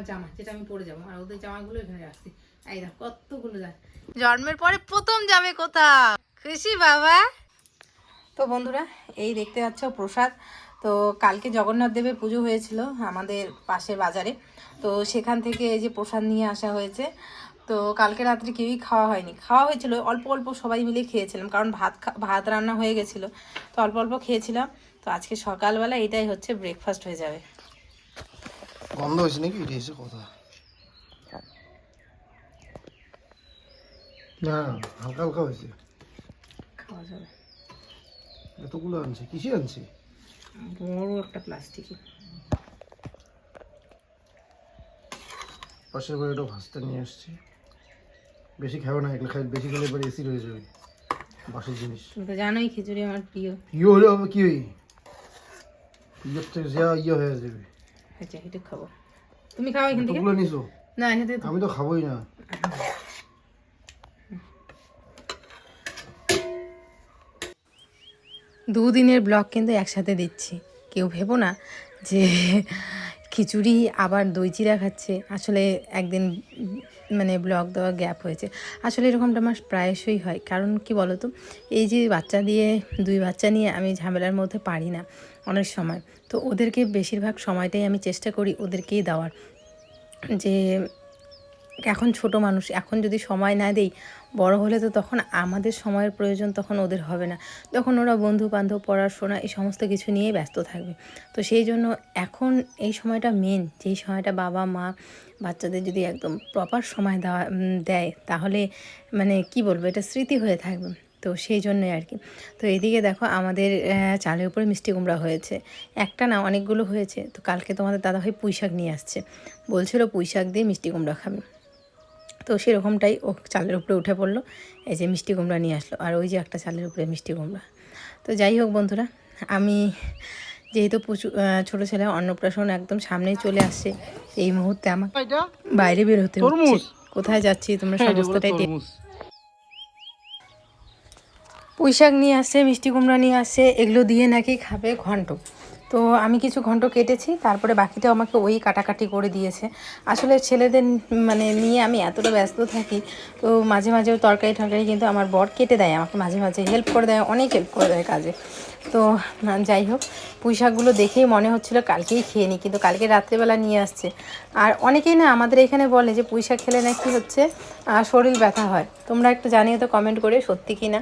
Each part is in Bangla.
আমার জামা যেটা আমি পরে যাব। আর ওদের জামাগুলো এখানে রাখছি। এই দেখ কতগুলো জন্মের পরে প্রথম যাবে কোথাও? খুশি বাবা? তো বন্ধুরা এই দেখতে পাচ্ছ প্রসাদ। তো কালকে জগন্নাথ দেবের পুজো হয়েছিল আমাদের পাশের বাজারে। তো সেখান থেকে এই যে প্রসাদ নিয়ে আসা হয়েছে। তো কালকে রাত্রে কেউই খাওয়া হয়নি। খাওয়া হয়েছিল অল্প অল্প সবাই মিলে খেয়েছিলাম। কারণ ভাত খা- ভাত রান্না হয়ে গেছিল। তো অল্প অল্প খেয়েছিলাম। তো আজকে সকালবেলা এটাই হচ্ছে ব্রেকফাস্ট হয়ে যাবে। গন্ধ হয়েছে নাকি? এটা এসে কথা। না হালকা হালকা হয়েছে। এতগুলো আনছে কিসে আনছে? বড় একটা প্লাস্টিক পাশের বাড়ি একটা ভাস্তা নিয়ে আসছি। বেশি খাবে না এগুলো খাই বেশি খেলে এবার এসি রয়ে যাবে। বাসের জিনিস। তুমি তো জানোই খিচুড়ি আমার প্রিয়। ইয়ে হলে হবে কি ইয়ের থেকে যা ইয়ে হয়ে যাবে। আচ্ছা এটা খাব। তুমি খাও এখান থেকে? নিছো। না এখান থেকে আমি তো খাবোই না। দুদিনের ব্লগ কিন্তু একসাথে দিচ্ছি। কেউ ভেবো না যে খিচুড়ি আবার দই চিরা খাচ্ছে। আসলে একদিন মানে ব্লগ দেওয়া গ্যাপ হয়েছে। আসলে এরকমটা আমার প্রায়শই হয়। কারণ কি বলতো? এই যে বাচ্চা দিয়ে, দুই বাচ্চা নিয়ে আমি ঝামেলার মধ্যে পারি না অনেক সময়। তো ওদেরকে বেশিরভাগ সময়টাই আমি চেষ্টা করি ওদেরকেই দেওয়ার। যে এখন ছোট মানুষ, এখন যদি সময় না দেই বড় হলে তো তখন আমাদের সময়ের প্রয়োজন তখন ওদের হবে না। তখন ওরা বন্ধু বান্ধব পড়াশোনা এই সমস্ত কিছু নিয়েই ব্যস্ত থাকবে। তো সেই জন্য এখন এই সময়টা মেন যেই সময়টা বাবা, মা, বাচ্চাদের যদি একদম প্রপার সময় দেওয়া দেয়, তাহলে মানে কি বলব, এটা স্মৃতি হয়ে থাকবে। তো সেই জন্যই আর কি তো এদিকে দেখো আমাদের চালের উপরে মিষ্টি কুমড়া হয়েছে। একটা না অনেকগুলো হয়েছে। তো কালকে তোমাদের দাদাভাই পুঁই শাক নিয়ে আসছে। বলছিল পুঁই শাক দিয়ে মিষ্টি কুমড়া খাবে। তো সেরকমটাই ও চালের উপরে উঠে পড়ল। এই যে মিষ্টি কুমড়া নিয়ে আসলো। আর ওই যে একটা চালের উপরে মিষ্টি কুমড়া। তো যাই হোক বন্ধুরা আমি যেহেতু প্রচুর ছোটো ছেলে অন্নপ্রাশন একদম সামনেই চলে আসছে। এই মুহূর্তে আমার বাইরে বের হতে হচ্ছে। কোথায় যাচ্ছি তোমরা হ্যাঁ, সমস্তটাই দেখ- পুঁইশাক নিয়ে আসছে মিষ্টি কুমড়া নিয়ে আসছে। এগুলো দিয়ে নাকি খাবে ঘন্ট। তো আমি কিছু ঘন্ট কেটেছি, তারপরে বাকিটা আমাকে ওই কাটাকাটি করে দিয়েছে। আসলে ছেলেদের মানে নিয়ে আমি এতটা ব্যস্ত থাকি, তো মাঝে মাঝে তরকারি টরকারি কিন্তু আমার বর কেটে দেয়, আমাকে মাঝে মাঝে হেল্প করে দেয়, অনেক হেল্প করে দেয় কাজে। তো যাই হোক পুঁই শাকগুলো দেখেই মনে হচ্ছিল কালকেই খেয়ে নিই, কিন্তু কালকে রাত্রেবেলা নিয়ে আসছে। আর অনেকেই না আমাদের এখানে বলে যে পুঁই শাক খেলে নাকি হচ্ছে শরীর ব্যথা হয়। তোমরা একটু জানিয়ে তো কমেন্ট করে, সত্যি কি না?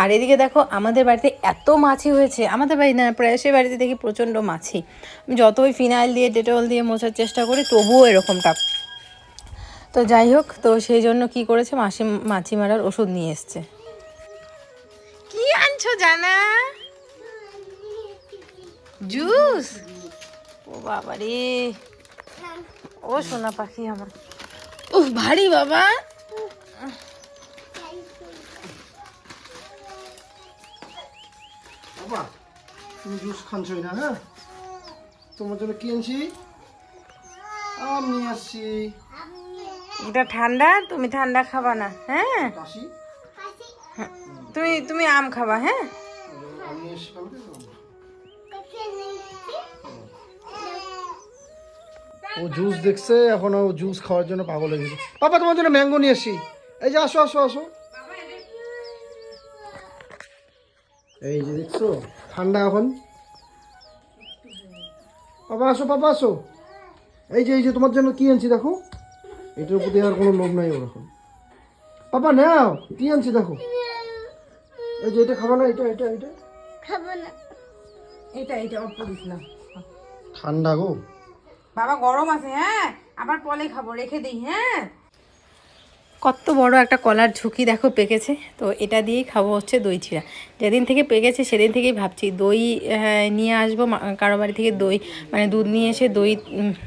আর এদিকে দেখো, আমাদের বাড়িতে এত মাছি হয়েছে, আমাদের বাড়ি না প্রায়শই বাড়িতে দেখি প্রচণ্ড মাছি। যতই ফিনাইল দিয়ে, ডেটল দিয়ে মোছার চেষ্টা করি, তবুও এরকমটা। তো যাই হোক, তো সেই জন্য কি করেছে, মাসি মাছি মারার ওষুধ নিয়ে এসছে। কি আনছো, জানা? জুস? ও বাবা রে ও সোনা পাখি আমার। উফ ভারী বাবা। বাবা তুমি জুস খানছই না হ্যাঁ? তোমার জন্য কি আনছি? আম নিয়ে আসছি এটা ঠান্ডা তুমি ঠান্ডা খাবা না হ্যাঁ? তুমি তুমি আম খাবা হ্যাঁ? আম তো। ও জুস দেখছে, এখন ও জুস খাওয়ার জন্য পাগল হয়ে গেছে। বাবা তোমার জন্য ম্যাঙ্গো নিয়ে এসছি এই যে আসো আসো আসো। এই যে দেখছ, ঠান্ডা এখন। বাবা আসো বাবা আসো। এই যে এই যে, তোমার জন্য কি আনছি দেখো। এটার প্রতি আর কোনো লোভ নাই ওরকম বাবা নাও, কি আনছি দেখো। এই যে, এটা খাব না, এটা এটা এটা। এটা এটা অল্প দিছিলাম ঠান্ডা গো। বাবা গরম আছে হ্যাঁ? আবার পলে খাব রেখে দিই হ্যাঁ? কত বড় একটা কলার ঝুঁকি দেখো পেকেছে। তো এটা দিয়েই খাব হচ্ছে দই চিড়া। যেদিন থেকে পেকেছে সেদিন থেকেই ভাবছি দই নিয়ে আসব মা- কারও বাড়ি থেকে দই মানে দুধ নিয়ে এসে দই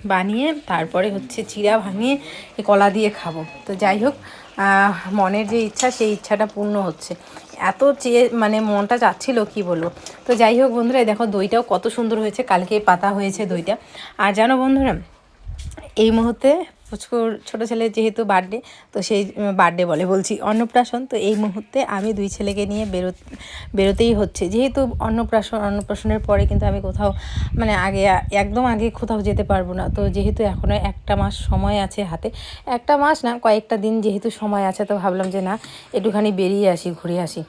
বানিয়ে তারপরে হচ্ছে চিড়া ভাঙিয়ে এই কলা দিয়ে খাব। তো যাই হোক মনের যে ইচ্ছা সেই ইচ্ছাটা পূর্ণ হচ্ছে। এত চেয়ে মানে মনটা চাচ্ছিল, কি বলব? তো যাই হোক বন্ধুরা দেখো দইটাও কত সুন্দর হয়েছে। কালকে পাতা হয়েছে দইটা। আর জানো বন্ধুরা, এই মুহূর্তে পুচকুর ছোটো ছেলের যেহেতু বার্থডে তো সেই বার্থডে বলে বলছি অন্নপ্রাশন। তো এই মুহূর্তে আমি দুই ছেলেকে নিয়ে বেরো, বেরোতেই হচ্ছে। যেহেতু অন্নপ্রাশন, অন্নপ্রাশনের পরে কিন্তু আমি কোথাও মানে আগে, একদম আগে কোথাও যেতে পারব না। তো যেহেতু এখনও একটা মাস সময় আছে হাতে, একটা মাস না, কয়েকটা দিন যেহেতু সময় আছে, তো ভাবলাম যে না, একটুখানি বেরিয়ে আসি, ঘুরে আসি।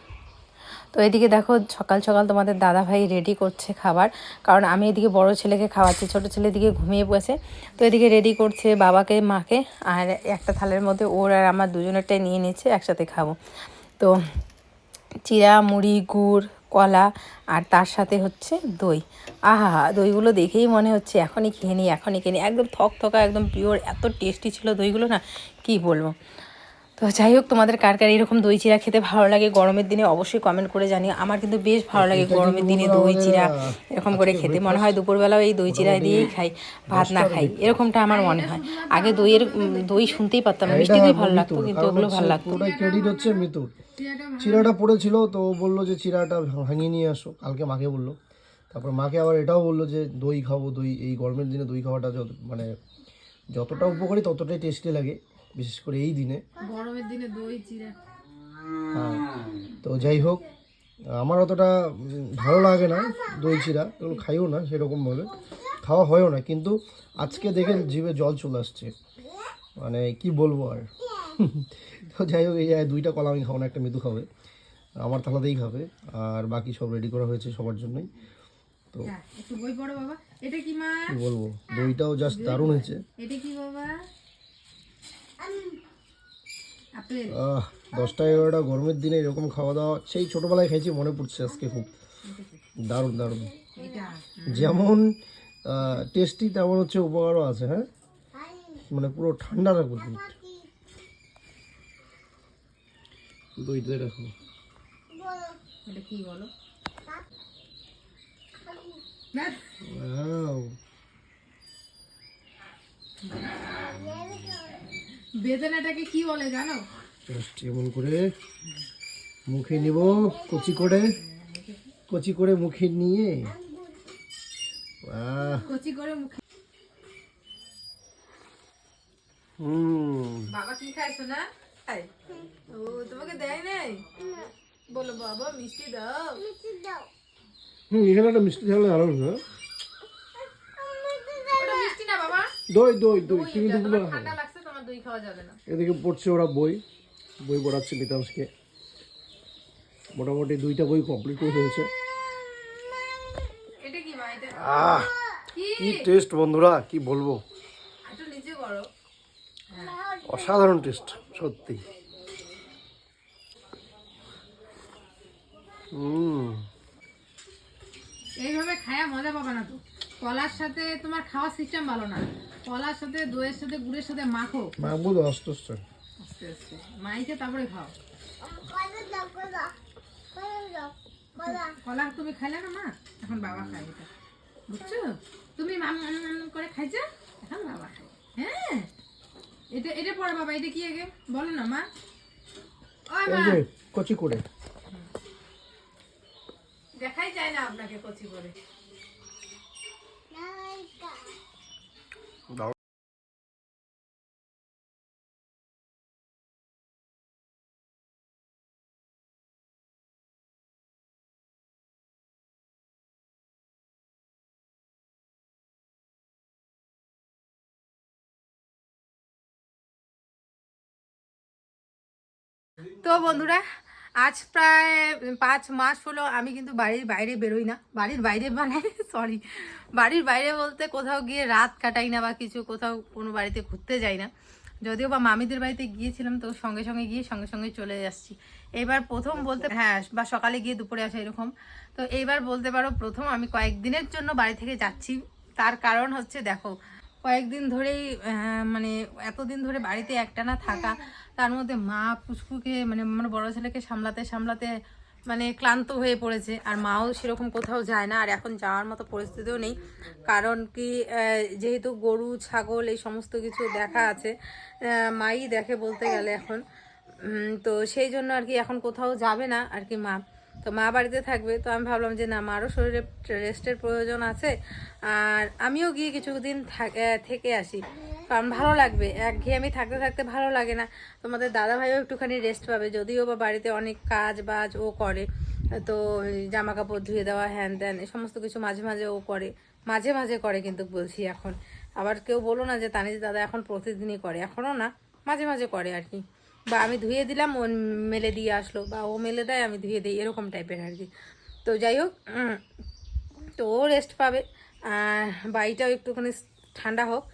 তো এদিকে দেখো সকাল সকাল তোমাদের দাদা ভাই রেডি করছে খাবার। কারণ আমি এদিকে বড় ছেলেকে খাওয়াচ্ছি, ছোট ছেলে দিকে ঘুমিয়ে পড়েছে। তো এদিকে রেডি করছে বাবাকে, মাকে আর একটা থালের মধ্যে ওর আর আমার দুজনেরটাই নিয়ে নিচ্ছে, একসাথে খাব। তো চিরা, মুড়ি, গুড়, কলা আর তার সাথে হচ্ছে দই। আহা, দইগুলো দেখেই মনে হচ্ছে এখনই খেয়ে নিই, এখনই খেয়ে নিই। একদম থক থকা একদম পিওর এত টেস্টি ছিল দইগুলো না, কি বলব? তো যাই হোক তোমাদের কার কার এরকম দই চিরা খেতে ভালো লাগে গরমের দিনে অবশ্যই কমেন্ট করে জানিও। আমার কিন্তু বেশ ভালো লাগে গরমের দিনে দই চিরা এরকম করে খেতে। মনে হয় দুপুরবেলাও এই দই চিরা দিয়েই খাই ভাত না খাই। এরকমটা আমার মনে হয়। আগে দইয়ের দই শুনতেই পারতাম মিষ্টি দই ভালো লাগতো কিন্তু ওগুলো ভালো লাগতো ক্রেডিট হচ্ছে মিতুর চিরাটা পড়েছিল তো বলল যে চিরাটা ভাঙিয়ে নিয়ে আসো। কালকে মাকে বলল। তারপর মাকে আবার এটাও বলল যে দই খাব দই এই গরমের দিনে দই খাওয়াটা যত মানে যতটা উপকারী ততটাই টেস্টি লাগে। বিশেষ করে এই দিনে। গরমের দিনে দই চিরা হ্যাঁ তো যাই হোক আমার অতটা ভালো লাগে না দই চিরা এগুলো খাইও না সেরকমভাবে খাওয়া হয়ও না কিন্তু আজকে দেখে জিভে জল চলে আসছে। মানে কি বলব আর। তো যাই হোক এই দুইটা কলা আমি খাব না একটা মৃদু খাবে আমার থালাতেই খাবে আর বাকি সব রেডি করা হয়েছে সবার জন্যই। তো একটু বই পড়ো বাবা। এটা কি মা? বলব দইটাও জাস্ট দারুণ হয়েছে। এটা কি বাবা? দশটা এগারোটা গরমের দিনে এরকম খাওয়া দাওয়া সেই ছোটোবেলায় খাইছি মনে পড়ছে আজকে খুব। দারুণ দারুণ। যেমন টেস্টি তেমন হচ্ছে উপকারও আছে হ্যাঁ? মানে পুরো ঠান্ডা রাখব দুধ দইটা রাখো। কি বলো? Wow. বেদনাটাকে কি বলে জানো? Just এমন করে মুখে নিব কচি করে কচি করে মুখে নিয়ে। কচি করে মুখে হুম। বাবা কি খাইছো না খাই ও তোমাকে দেয় নাই? বলো বাবা মিষ্টি দাও। দাও। হুম এখানে একটা মিষ্টি থাকলে আরও না মিষ্টি না বাবা? দই দই দই তুমি দুপুরে ঠান্ডা লাগছে দই খাওয়া যাবে না। এদিকে পড়ছে ওরা বই। বই পড়াচ্ছে মিতাংশকে। মোটামুটি দুইটা বই কমপ্লিট করে এটা কি মা এটা আহ কি? টেস্ট বন্ধুরা কি বলব? একটু নিচে করো। অসাধারণ টেস্ট সত্যি। হুম এইভাবে খায়া মজা পাবে না তো। কলার সাথে তোমার খাওয়ার সিস্টেম ভালো না। কলার সাথে দইয়ের সাথে গুড়ের সাথে মাখো। মাহবুব আস্তে আস্তে। আস্তে আস্তে। মাইকে তারপরে খাও। কলা তুমি খাইলে না মা? এখন বাবা খায় এটা। বুঝছ? তুমি মাম করে খাইছো? এখন বাবা খায়। হ্যাঁ? এটা এটা পড়ে বাবা এটা কি আগে? বলো না মা। ওই মা। কচি করে। দেখাই যায় না আপনাকে কচি করে। তো বন্ধুরা, আজ প্রায় পাঁচ মাস হলো আমি কিন্তু বাড়ির বাইরে বেরোই না। বাড়ির বাইরে মানে সরি বাড়ির বাইরে বলতে কোথাও গিয়ে রাত কাটাই না বা কিছু, কোথাও কোনো বাড়িতে ঘুরতে যাই না। যদিও বা মামিদের বাড়িতে গিয়েছিলাম, তো সঙ্গে সঙ্গে গিয়ে সঙ্গে সঙ্গে চলে যাচ্ছি। এবার প্রথম বলতে হ্যাঁ বা সকালে গিয়ে দুপুরে আসা এরকম। তো এইবার বলতে পারো, প্রথম আমি কয়েকদিনের জন্য বাড়ি থেকে যাচ্ছি। তার কারণ হচ্ছে, দেখো কয়েকদিন ধরেই মানে এতদিন ধরে বাড়িতে একটানা থাকা, তার মধ্যে মা পুষ্পুকে মানে আমার বড় ছেলেকে সামলাতে সামলাতে মানে ক্লান্ত হয়ে পড়েছে। আর মাও সেরকম কোথাও যায় না, আর এখন যাওয়ার মতো পরিস্থিতিও নেই। কারণ কি যেহেতু গরু, ছাগল এই সমস্ত কিছু দেখা আছে মাই দেখে বলতে গেলে এখন। তো সেই জন্য আর কি এখন কোথাও যাবে না আর কি মা। তো মা বাড়িতে থাকবে, তো আমি ভাবলাম যে না, মারও শরীরে রেস্টের প্রয়োজন আছে। আর আমিও গিয়ে কিছুদিন থাক- আসি। কারণ ভালো লাগবে, একঘেয়ে আমি থাকতে থাকতে ভালো লাগে না। তোমাদের দাদা ভাইও একটুখানি রেস্ট পাবে, যদিও বা বাড়িতে অনেক কাজ বাজ ও করে। তো জামা কাপড় ধুয়ে দেওয়া, হ্যান ত্যান এই সমস্ত কিছু মাঝে মাঝে ও করে। মাঝে মাঝে করে কিন্তু বলছি এখন। আবার কেউ বলো না যে, তানিজ দাদা এখন প্রতিদিনই করে, এখনও না, মাঝে মাঝে করে আর কি। বা আমি ধুয়ে দিলাম ও মেলে দিয়ে আসলো, বা ও মেলে দেয়, আমি ধুয়ে দিই, এরকম টাইপের আর কি। তো যাই হোক তো ও রেস্ট পাবে, আর বাড়িটাও একটুখানি ঠান্ডা হোক।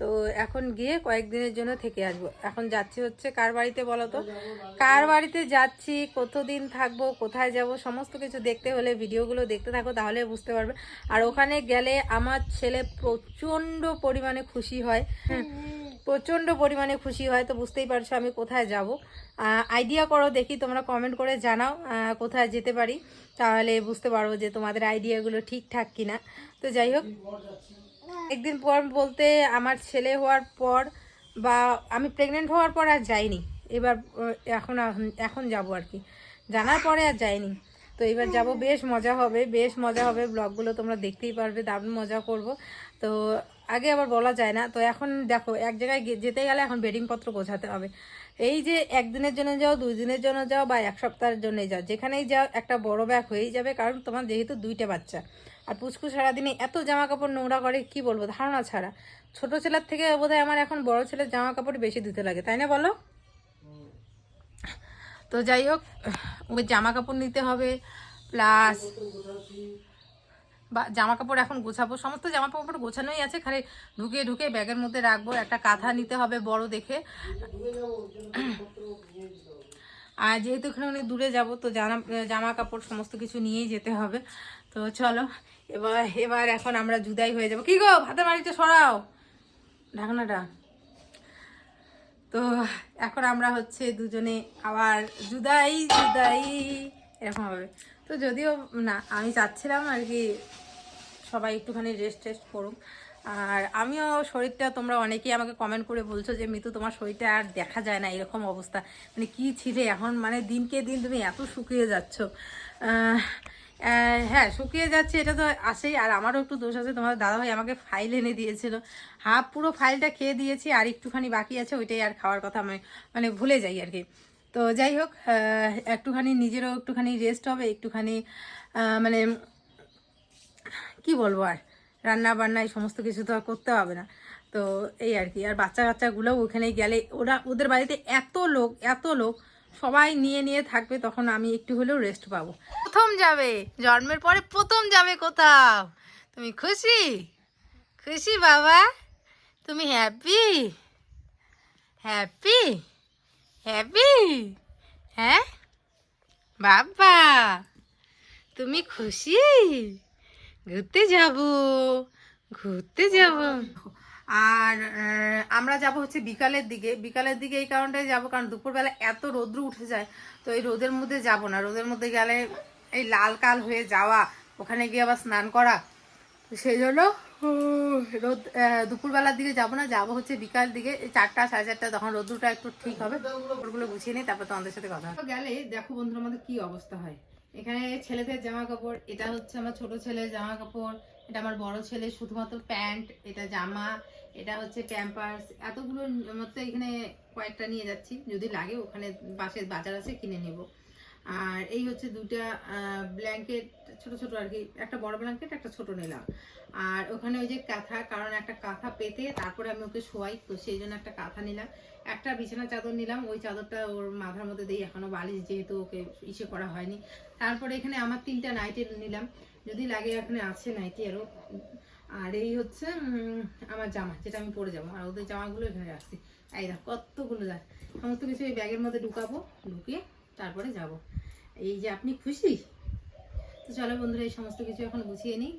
তো এখন গিয়ে কয়েকদিনের জন্য থেকে আসব। এখন যাচ্ছি হচ্ছে কার বাড়িতে বলো তো? কার বাড়িতে যাচ্ছি, কতদিন থাকব, কোথায় যাব, সমস্ত কিছু দেখতে হলে, ভিডিওগুলো দেখতে থাকো, তাহলে বুঝতে পারবে। আর ওখানে গেলে আমার ছেলে প্রচণ্ড পরিমাণে খুশি হয়। হ্যাঁ প্রচণ্ড পরিমাণে খুশি হয়, তো বুঝতেই পারছ আমি কোথায় যাব। আইডিয়া করো, দেখি তোমরা কমেন্ট করে জানাও কোথায় যেতে পারি। তাহলে বুঝতে পারব যে তোমাদের আইডিয়াগুলো ঠিকঠাক কিনা। তো যাই হোক, একদিন পর বলতে আমার ছেলে হওয়ার পর বা আমি প্রেগনেন্ট হওয়ার পর আর যাইনি। এবার এখন এখন যাব আর কি। জানার পরে আর যাইনি। তো এবার যাব, বেশ মজা হবে, বেশ মজা হবে। ব্লগগুলো তোমরা দেখতেই পারবে, দারুণ মজা করব। তো আগে আবার বলা যায় না। তো এখন দেখো, এক জায়গায় যেতে গেলে এখন বেডিংপত্র গোছাতে হবে। এই যে একদিনের জন্য যাও দুই দিনের জন্য যাও বা এক সপ্তাহের জন্যই যাও, যেখানেই যাও একটা বড় ব্যাগ হয়েই যাবে, কারণ তোমার যেহেতু দুইটা বাচ্চা। আর পুচকু সারাদিনে এত জামা কাপড় নোংরা করে, কি বলব, ধারণা ছাড়া। ছোট ছেলের থেকে বোধহয় আমার এখন বড় ছেলের জামা কাপড় বেশি দিতে লাগে, তাই না বলো? তো যাই হোক ওই জামা কাপড় নিতে হবে প্লাস বা জামা কাপড় এখন গোছাবো, সমস্ত জামা কাপড় গোছানোই আছে, খালি ঢুকে ঢুকে ব্যাগের মধ্যে রাখব, একটা কাঁথা নিতে হবে বড় দেখে। আর যেহেতু এখানে অনেক দূরে যাব, তো জামা জামা কাপড় সমস্ত কিছু নিয়েই যেতে হবে। তো চলো, এবার এবার এখন আমরা জুদাই হয়ে যাব। কি গো, ভাতের বাড়িতে সরাও। ঢাকনাটা। তো এখন আমরা হচ্ছে দুজনে আবার জুদাই জুদাই, এরকম হবে। তো যদিও, না, আমি চাচ্ছিলাম আর কি সবাই একটুখানি রেস্ট টেস্ট করুক। আর আমিও শরীরটা তোমরা অনেকেই আমাকে কমেন্ট করে বলছো যে, মিতু, তোমার শরীরটা আর দেখা যায় না এরকম অবস্থা। মানে কি ছিলে এখন? মানে দিনকে দিন তুমি এত শুকিয়ে যাচ্ছ। হ্যাঁ শুকিয়ে যাচ্ছে এটা তো আসেই। আর আমারও একটু দোষ আছে। তোমার দাদাভাই আমাকে ফাইল এনে দিয়েছিল। হাফ পুরো ফাইলটা খেয়ে দিয়েছি, আর একটুখানি বাকি আছে, ওইটাই আর খাওয়ার কথা আমি মানে ভুলে যাই আর কি। তো যাই হোক একটুখানি নিজেরও একটুখানি রেস্ট হবে, একটুখানি মানে কি বলব আর? রান্না বান্না, এই সমস্ত কিছু তো আর করতে হবে না। তো এই আর কি, আর বাচ্চা কাচ্চাগুলো ওখানে গেলে ওরা, ওদের বাড়িতে এত লোক এত লোক, সবাই নিয়ে নিয়ে থাকবে, তখন আমি একটু হলেও রেস্ট পাবো। প্রথম যাবে, জন্মের পরে প্রথম যাবে কোথাও। তুমি খুশি? খুশি বাবা? তুমি হ্যাপি হ্যাপি হ্যাপি হ্যাঁ? বাবা, তুমি খুশি? ঘুরতে যাব ঘুরতে যাব। আর আমরা যাব হচ্ছে বিকালের দিকে। বিকালের দিকে এই কারণটাই যাব, কারণ দুপুরবেলা এত রৌদ্র উঠে যায়, তো এই রোদের মধ্যে যাব না। রোদের মধ্যে গেলে এই লাল কাল হয়ে যাওয়া, ওখানে গিয়ে আবার স্নান করা সেই জন্য রোদ দুপুরবেলার দিকে যাব না। যাব হচ্ছে বিকাল দিকে চারটা, সাড়ে চারটা তখন রোদ্রটা একটু ঠিক হবে। গুছিয়ে নিই তারপর তোমাদের সাথে কথা গেলে, দেখো বন্ধুরা, আমাদের কি অবস্থা হয়। এখানে ছেলেদের জামা কাপড় এটা হচ্ছে আমার ছোট ছেলের জামা কাপড় এটা আমার বড় ছেলে শুধুমাত্র প্যান্ট, এটা জামা, এটা হচ্ছে প্যাম্পার্স এতগুলো মতো এখানে কয়েকটা নিয়ে যাচ্ছি, যদি লাগে ওখানে পাশে বাজার আছে কিনে নেব। আর এই হচ্ছে দুটা ব্ল্যাঙ্কেট ছোট ছোট আর কি। একটা বড় ব্ল্যাঙ্কেট একটা ছোট নিলাম। আর ওখানে ওই যে কাঁথা, কারণ একটা কাঁথা পেতে তারপরে আমি ওকে শোয়াই, তো সেই জন্য একটা কাঁথা নিলাম। একটা বিছানা চাদর নিলাম, ওই চাদরটা ওর মাথার মধ্যে দিই এখনও বালিশ, যেহেতু ওকে ইসে করা হয়নি। তারপরে এখানে আমার তিনটা নাইটি নিলাম। যদি লাগে এখানে আছে নাইটি আরও। আর এই হচ্ছে আমার জামা, যেটা আমি পরে যাব। আর ওদের জামাগুলো এখানে রাখছি। এই দেখ, কতগুলো দেখ। সমস্ত কিছু এই ব্যাগের মধ্যে ঢুকাবো, ঢুকিয়ে তারপরে যাব। এই যে আপনি খুশি? তো চলো বন্ধুরা, এই সমস্ত কিছু এখন গুছিয়ে নিই।